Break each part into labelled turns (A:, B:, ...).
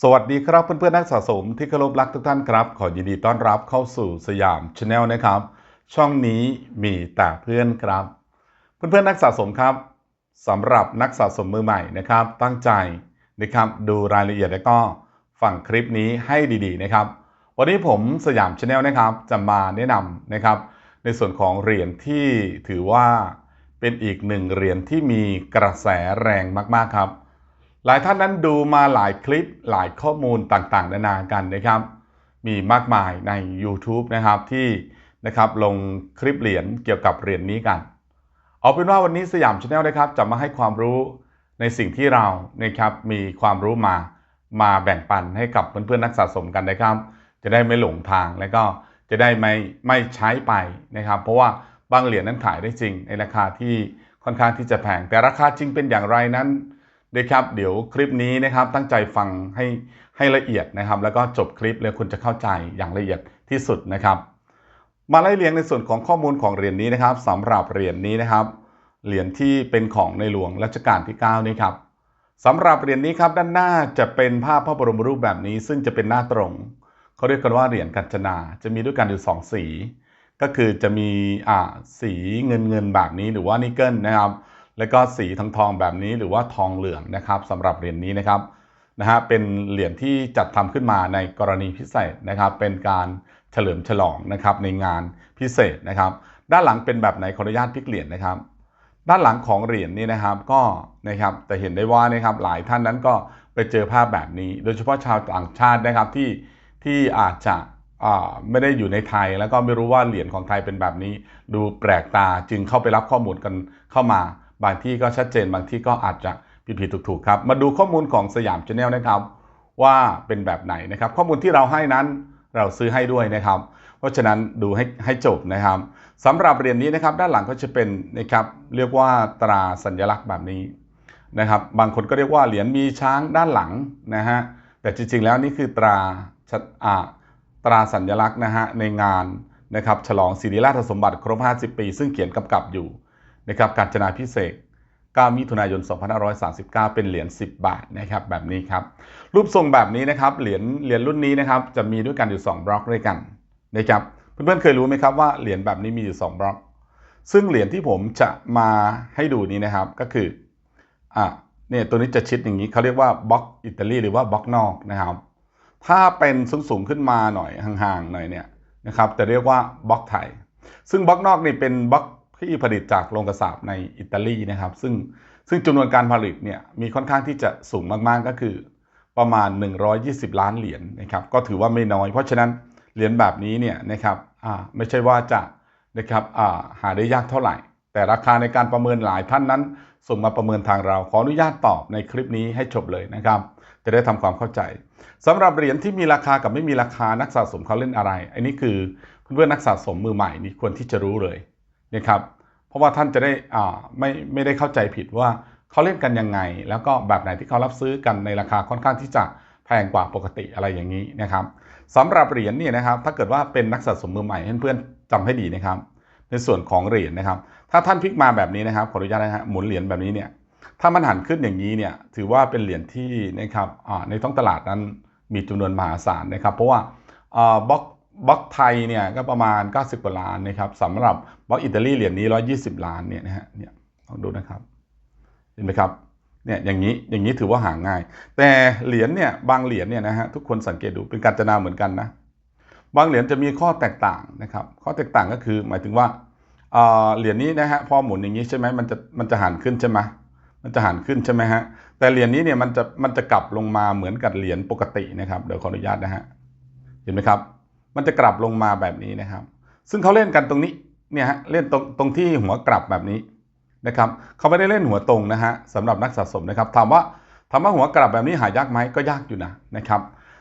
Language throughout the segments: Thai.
A: สวัสดีครับเพื่อนๆนักสะสมที่เคารพรักทุกท่านครับ ขอยินดีต้อนรับเข้าสู่สยามชาแนลนะครับ ช่องนี้มีแต่เพื่อนครับ เพื่อนๆนักสะสมครับสำหรับนักสะสมมือใหม่นะครับ ตั้งใจนะครับดูรายละเอียดและก็ฟังคลิปนี้ให้ดีๆนะครับ วันนี้ผมสยามชาแนลนะครับจะมาแนะนำนะครับ ในส่วนของเหรียญที่ถือว่าเป็นอีกหนึ่งเหรียญที่มีกระแสแรงมากๆครับ หลายท่านนั้นดูมาหลายคลิปหลายข้อมูลต่างๆ นานากันนะครับ มีมากมายใน YouTube นะครับที่นะครับลงคลิปเหรียญเกี่ยวกับเหรียญนี้กัน เอาเป็นว่าวันนี้สยามชาแนลนะครับจะมาให้ความรู้ในสิ่งที่เรานะครับมีความรู้มามาแบ่งปันให้กับเพื่อนๆนักสะสมกันนะครับ จะได้ไม่หลงทางและก็จะได้ไม่ไม่ใช้ไปนะครับ เพราะว่าบางเหรียญนั้นขายได้จริงในราคาที่ค่อนข้างที่จะแพงแต่ราคาจริงเป็นอย่างไรนั้น นะครับเดี๋ยวคลิปนี้นะครับตั้งใจฟังให้ให้ละเอียดนะครับ แล้วก็จบคลิปแล้วคุณจะเข้าใจอย่างละเอียดที่สุดนะครับ มาไล่เรียงในส่วนของข้อมูลของเหรียญนี้นะครับสำหรับเหรียญนี้นะครับเหรียญที่เป็นของในหลวงรัชกาลที่ 9 นี้ครับสำหรับเหรียญนี้ครับด้านหน้าจะเป็นภาพพระบรมรูปแบบนี้ ซึ่งจะเป็นหน้าตรงเขาเรียกกันว่าเหรียญกัญจนา จะมีด้วยกันอยู่สองสี ก็คือจะมีอ่าสีเงินเงินแบบนี้หรือว่านิกเกิลนะครับ แล้วก็สีทองทองแบบนี้หรือว่าทองเหลืองนะครับสำหรับเหรียญนี้นะครับนะฮะเป็นเหรียญที่จัดทำขึ้นมาในกรณีพิเศษนะครับ เป็นการเฉลิมฉลองนะครับในงานพิเศษนะครับ ด้านหลังเป็นแบบไหนขออนุญาตพลิกเหรียญนะครับ ด้านหลังของเหรียญนี่นะครับก็นะครับจะเห็นได้ว่านะครับหลายท่านนั้นก็ไปเจอภาพแบบนี้ โดยเฉพาะชาวต่างชาตินะครับที่ที่อาจจะอ่าไม่ได้อยู่ในไทยแล้วก็ไม่รู้ว่าเหรียญของไทยเป็นแบบนี้ ดูแปลกตาจึงเข้าไปรับข้อมูลกันเข้ามา บางที่ก็ชัดเจนบางที่ก็อาจจะผิดผิดถูกถูกๆครับ มาดูข้อมูลของสยามชาแนลนะครับ ว่าเป็นแบบไหนนะครับ ข้อมูลที่เราให้นั้นเราซื้อให้ด้วยนะครับ เพราะฉะนั้นดูให้ให้จบนะครับสำหรับเหรียญนี้นะครับด้านหลังก็จะเป็นนะครับเรียกว่าตราสัญลักษณ์แบบนี้นะครับ บางคนก็เรียกว่าเหรียญมีช้างด้านหลังนะฮะแต่จริงๆแล้วนี่คือตราชัดอาตราสัญลักษณ์นะฮะในงานนะครับฉลองศิริราชสมบัติครบ 50 ปี ซึ่งเขียนกำกับอยู่ นะครับการจนาพิเศษก9มิถุนายน 2539 เป็นเหรียญ 10 บาทนะครับแบบนี้ครับ รูปทรงแบบนี้นะครับเหรียญเหรียญรุ่นนี้นะครับจะมีด้วยกันอยู่ 2 บล็อกด้วยกันนะครับเพื่อนๆเคยรู้ไหมครับว่าเหรียญแบบนี้มีอยู่ 2 บล็อก ซึ่งเหรียญที่ผมจะมาให้ดูนี้นะครับก็คืออะเนี่ยตัวนี้จะชิดอย่างนี้เขาเรียกว่าบล็อกอิตาลีหรือว่าบล็อกนอกนะครับ ถ้าเป็นสูงๆขึ้นมาหน่อยห่างๆหน่อยเนี่ยนะครับจะเรียกว่าบล็อกไทย ซึ่งบล็อกนอกนี่เป็นบล็อก ที่ผลิตจากโรงกระสาบในอิตาลีนะครับ ซึ่งซึ่งจำนวนการผลิตเนี่ยมีค่อนข้างที่จะสูงมากๆก็คือประมาณ 120 ล้านเหรียญนะครับก็ถือว่าไม่น้อย เพราะฉะนั้นเหรียญแบบนี้เนี่ยนะครับอ่าไม่ใช่ว่าจะนะครับอ่าหาได้ยากเท่าไหร่ แต่ราคาในการประเมินหลายท่านนั้น ส่งมาประเมินทางเรา ขออนุญาตตอบในคลิปนี้ให้จบเลยนะครับ จะได้ทำความเข้าใจสำหรับเหรียญที่มีราคากับไม่มีราคานักสะสมเขาเล่นอะไร อันนี้คือเพื่อนๆนักสะสมมือใหม่นี่ควรที่จะรู้เลย นะครับเพราะว่าท่านจะได้อ่าไม่ไม่ได้เข้าใจผิดว่าเขาเล่นกันยังไง แล้วก็แบบไหนที่เขารับซื้อกันในราคาค่อนข้างที่จะแพงกว่าปกติอะไรอย่างนี้นะครับสำหรับเหรียญเนี่ยนะครับ ถ้าเกิดว่าเป็นนักสะสมมือใหม่เพื่อนๆจำให้ดีนะครับ ในส่วนของเหรียญนะครับ ถ้าท่านพลิกมาแบบนี้นะครับขออนุญาตนะฮะหมุนเหรียญแบบนี้เนี่ยถ้ามันหันขึ้นอย่างนี้เนี่ยถือว่าเป็นเหรียญที่นะครับอ่าในท้องตลาดนั้นมีจำนวนมหาศาลนะครับ เพราะว่าอ่าบล็อก บล็อกไทยเนี่ยก็ประมาณ 90กว่าล้านนะครับสำหรับบล็อกอิตาลีเหรียญนี้ 120 ล้านเนี่ยนะฮะเนี่ยลองดูนะครับ เห็นไหมครับเนี่ยอย่างนี้อย่างนี้ถือว่าหาง่าย แต่เหรียญเนี่ยบางเหรียญเนี่ยนะฮะทุกคนสังเกตดูเป็นการจนาเหมือนกันนะบางเหรียญจะมีข้อแตกต่างนะครับ ข้อแตกต่างก็คือหมายถึงว่าอ่าเหรียญนี้นะฮะพอหมุนอย่างนี้ใช่ไหมมันจะมันจะหันขึ้นใช่ไหมมันจะหันขึ้นใช่ไหมฮะแต่เหรียญนี้เนี่ยมันจะมันจะกลับลงมาเหมือนกับเหรียญปกตินะครับเดี๋ยวขออนุญาตนะฮะเห็นไหมครับ มันจะกลับลงมาแบบนี้นะครับ ซึ่งเขาเล่นกันตรงนี้เนี่ยฮะเล่นตรงตรงที่หัวกลับแบบนี้นะครับเขาไม่ได้เล่นหัวตรงนะฮะสำหรับนักสะสมนะครับถามว่าถามว่าหัวกลับแบบนี้หายากไหมก็ยากอยู่นะนะครับ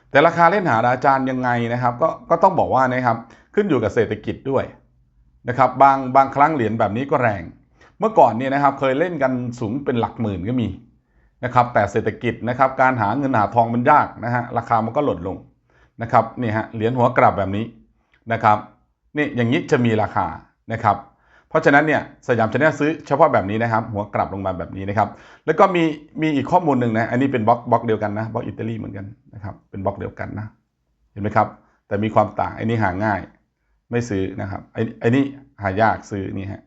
A: แต่ราคาเล่นหาอาจารย์ยังไงนะครับ ก็ก็ต้องบอกว่านะครับขึ้นอยู่กับเศรษฐกิจด้วยนะครับบางบางครั้งเหรียญแบบนี้ก็แรง เมื่อก่อนเนี่ยนะครับเคยเล่นกันสูงเป็นหลักหมื่นก็มีนะครับแต่เศรษฐกิจนะครับการหาเงินหาทองมันยากนะฮะราคามันก็หล่นลง นะครับนี่ฮะเหรียญหัวกลับแบบนี้นะครับนี่อย่างนี้จะมีราคานะครับ เพราะฉะนั้นเนี่ยสยามชาแนลซื้อเฉพาะแบบนี้นะครับ หัวกลับลงมาแบบนี้นะครับ แล้วก็มีมีอีกข้อมูลหนึ่งนะอันนี้เป็นบล็อกบล็อกเดียวกันนะบล็อกอิตาลีเหมือนกันนะครับเป็นบล็อกเดียวกันนะเห็นไหมครับ แต่มีความต่างไอ้นี่หาง่ายไม่ซื้อนะครับไอ้ไอ้นี่หายากซื้อนี่ฮะ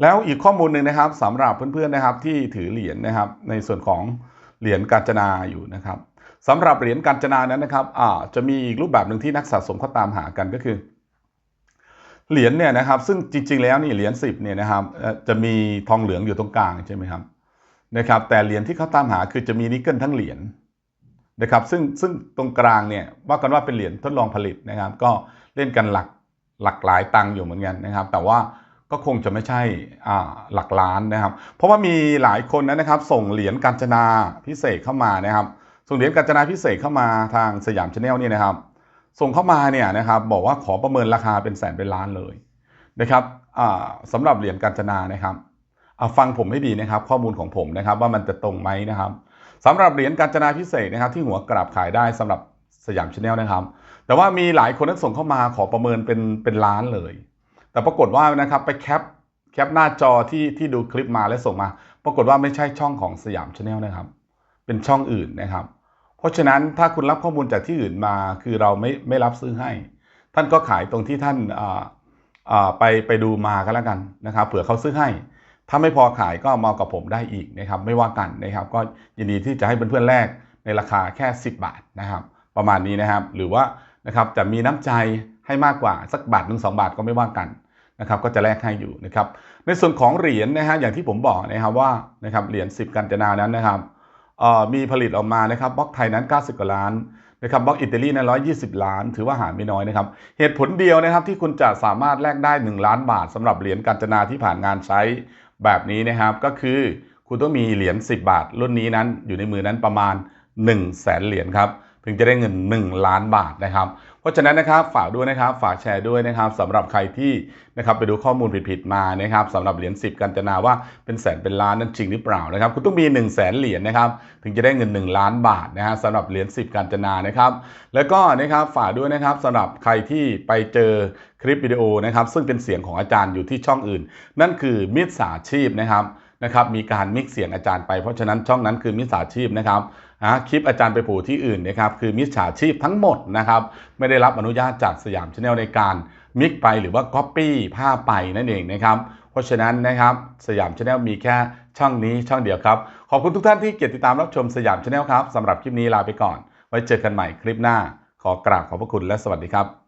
A: แล้วอีกข้อมูลหนึ่งนะครับสำหรับเพื่อนๆนะครับที่ถือเหรียญนะครับ ในส่วนของเหรียญกาญจนาอยู่นะครับ สำหรับเหรียญกาญจนานั้นนะครับอ่าจะมีอีกรูปแบบหนึ่งที่นักสะสมเขาตามหากันก็คือ เหรียญเนี่ยนะครับ ซึ่งจริง ๆ แล้วนี่เหรียญสิบเนี่ยนะครับจะมีทองเหลืองอยู่ตรงกลางใช่ไหมครับนะครับ แต่เหรียญที่เขาตามหาคือจะมีนิกเกิลทั้งเหรียญนะครับซึ่งซึ่งตรงกลางเนี่ยว่ากันว่าเป็นเหรียญทดลองผลิตนะครับ ก็เล่นกันหลักหลักหลายตังค์อยู่เหมือนกันนะครับ แต่ว่าก็คงจะไม่ใช่หลักล้านนะครับ เพราะว่ามีหลายคนนะครับ ส่งเหรียญกาญจนาพิเศษเข้ามานะครับ ส่งเหรียญกาญจนาพิเศษเข้ามาทางสยามชาแนลเนี่ยนะครับ ส่งเข้ามาเนี่ยนะครับบอกว่าขอประเมินราคาเป็นแสนเป็นล้านเลยนะครับอ่าสำหรับเหรียญกาญจนานะครับฟังผมให้ดีนะครับ ข้อมูลของผมนะครับว่ามันจะตรงไหมนะครับสำหรับเหรียญกาญจนาพิเศษนะครับที่หัวกราบขายได้สำหรับสยามชาแนลนะครับ แต่ว่ามีหลายคนนั้นส่งเข้ามาขอประเมินเป็นเป็นล้านเลย แต่ปรากฏว่านะครับไปแคปแคปหน้าจอที่ที่ดูคลิปมาแล้วส่งมา ปรากฏว่าไม่ใช่ช่องของสยามชาแนลนะครับ เป็นช่องอื่นนะครับ เพราะฉะนั้นถ้าคุณรับข้อมูลจากที่อื่นมาคือเราไม่ไม่รับซื้อให้ ท่านก็ขายตรงที่ท่านไปไปดูมาก็แล้วกันนะครับเผื่อเขาซื้อให้ ถ้าไม่พอขายก็มากับผมได้อีกนะครับ ไม่ว่ากันนะครับ ก็ยินดีที่จะให้เพื่อนๆแลกในราคาแค่ 10 บาทนะครับ ประมาณนี้นะครับ หรือว่านะครับจะมีน้ำใจให้มากกว่าสักบาทหนึ่งสองบาทก็ไม่ว่ากันนะครับ ก็จะแลกให้อยู่นะครับ ในส่วนของเหรียญนะฮะอย่างที่ผมบอกนะครับว่านะครับเหรียญ10 กันจนานั้นนะครับ มีผลิตออกมานะครับบล็อกไทยนั้น 90 กว่าล้านนะครับบล็อกอิตาลีนั้น120 ล้าน ถือว่าหาไม่น้อยนะครับ เหตุผลเดียวนะครับที่คุณจะสามารถแลกได้ 1 ล้านบาทสำหรับเหรียญกัญจนาที่ผ่านงานใช้แบบนี้นะครับ ก็คือคุณต้องมีเหรียญ10 บาท รุ่นนี้นั้นอยู่ในมือนั้นประมาณ 1 0 0 0 0แสนเหรียญครับถึงจะได้เงิน 1 ล้านบาทนะครับ เพราะฉะนั้นนะครับฝากด้วยนะครับฝากแชร์ด้วยนะครับสำหรับใครที่นะครับไปดูข้อมูลผิดๆมานะครับสำหรับเหรียญ10 กันจนาว่าเป็นแสนเป็นล้านนั่นจริงหรือเปล่านะครับคุณต้องมี 1 0 0 0 0แสนเหรียญนะครับถึงจะได้เงิน 1 ล้านบาทนะฮะสำหรับเหรียญ10 กันจนานะครับแล้วก็นะครับฝากด้วยนะครับสำหรับใครที่ไปเจอคลิปวิดีโอนะครับซึ่งเป็นเสียงของอาจารย์อยู่ที่ช่องอื่น นั่นคือมิจฉาชีพนะครับ นะครับมีการมิกเสียงอาจารย์ไปเพราะฉะนั้นช่องนั้นคือมิจฉาชีพนะครับนะคลิปอาจารย์ไปผูที่อื่นนะครับคือมิจฉาชีพทั้งหมดนะครับไม่ได้รับอนุญาตจากสยามชาแนลในการมิกไปหรือว่าก๊อปปี้ภาพไปนั่นเองนะครับเพราะฉะนั้นนะครับสยามชาแนลมีแค่ช่องนี้ช่องเดียวครับ ขอบคุณทุกท่านที่เกียรติตามรับชมสยามชาแนลครับสำหรับคลิปนี้ลาไปก่อน ไว้เจอกันใหม่คลิปหน้า ขอกราบขอบพระคุณและสวัสดีครับ